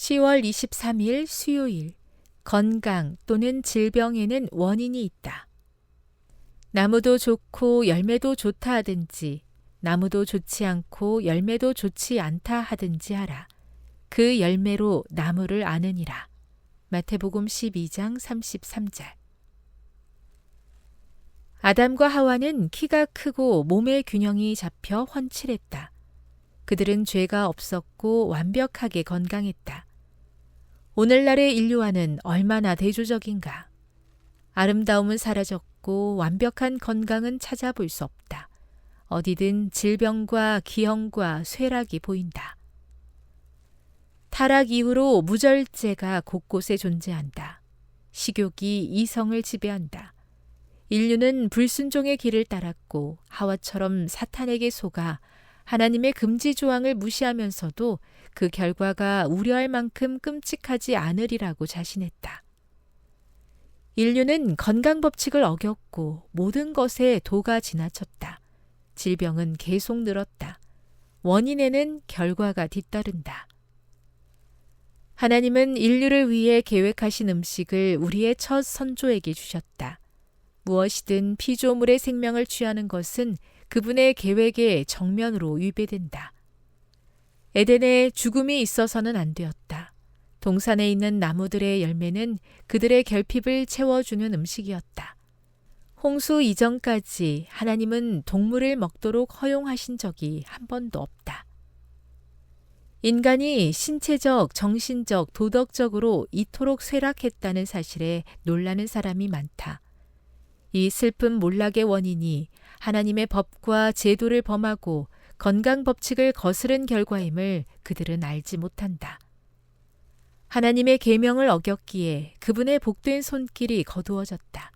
10월 23일 수요일 건강 또는 질병에는 원인이 있다. 나무도 좋고 열매도 좋다 하든지 나무도 좋지 않고 열매도 좋지 않다 하든지 하라. 그 열매로 나무를 아느니라. 마태복음 12장 33절. 아담과 하와는 키가 크고 몸의 균형이 잡혀 훤칠했다. 그들은 죄가 없었고 완벽하게 건강했다. 오늘날의 인류와는 얼마나 대조적인가. 아름다움은 사라졌고 완벽한 건강은 찾아볼 수 없다. 어디든 질병과 기형과 쇠락이 보인다. 타락 이후로 무절제가 곳곳에 존재한다. 식욕이 이성을 지배한다. 인류는 불순종의 길을 따랐고 하와처럼 사탄에게 속아 하나님의 금지 조항을 무시하면서도 그 결과가 우려할 만큼 끔찍하지 않으리라고 자신했다. 인류는 건강 법칙을 어겼고 모든 것에 도가 지나쳤다. 질병은 계속 늘었다. 원인에는 결과가 뒤따른다. 하나님은 인류를 위해 계획하신 음식을 우리의 첫 선조에게 주셨다. 무엇이든 피조물의 생명을 취하는 것은 그분의 계획에 정면으로 위배된다. 에덴에 죽음이 있어서는 안 되었다. 동산에 있는 나무들의 열매는 그들의 결핍을 채워주는 음식이었다. 홍수 이전까지 하나님은 동물을 먹도록 허용하신 적이 한 번도 없다. 인간이 신체적, 정신적, 도덕적으로 이토록 쇠락했다는 사실에 놀라는 사람이 많다. 이 슬픈 몰락의 원인이 하나님의 법과 제도를 범하고 건강 법칙을 거스른 결과임을 그들은 알지 못한다. 하나님의 계명을 어겼기에 그분의 복된 손길이 거두어졌다.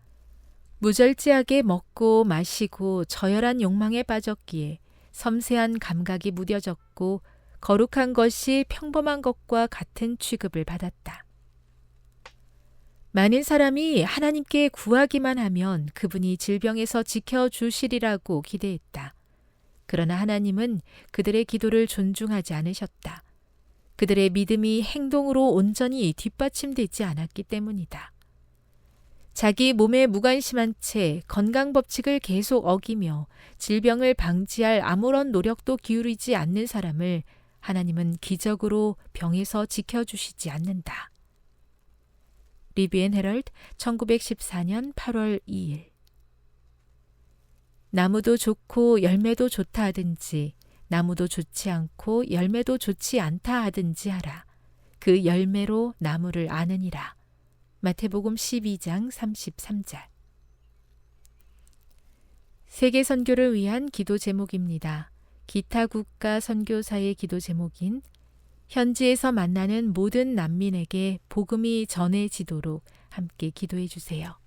무절제하게 먹고 마시고 저열한 욕망에 빠졌기에 섬세한 감각이 무뎌졌고 거룩한 것이 평범한 것과 같은 취급을 받았다. 많은 사람이 하나님께 구하기만 하면 그분이 질병에서 지켜주시리라고 기대했다. 그러나 하나님은 그들의 기도를 존중하지 않으셨다. 그들의 믿음이 행동으로 온전히 뒷받침되지 않았기 때문이다. 자기 몸에 무관심한 채 건강 법칙을 계속 어기며 질병을 방지할 아무런 노력도 기울이지 않는 사람을 하나님은 기적으로 병에서 지켜주시지 않는다. 리비엔 헤럴드 1914년 8월 2일 나무도 좋고 열매도 좋다 하든지 나무도 좋지 않고 열매도 좋지 않다 하든지 하라. 그 열매로 나무를 아느니라. 마태복음 12장 33절 세계 선교를 위한 기도 제목입니다. 기타 국가 선교사의 기도 제목인 현지에서 만나는 모든 난민에게 복음이 전해지도록 함께 기도해 주세요.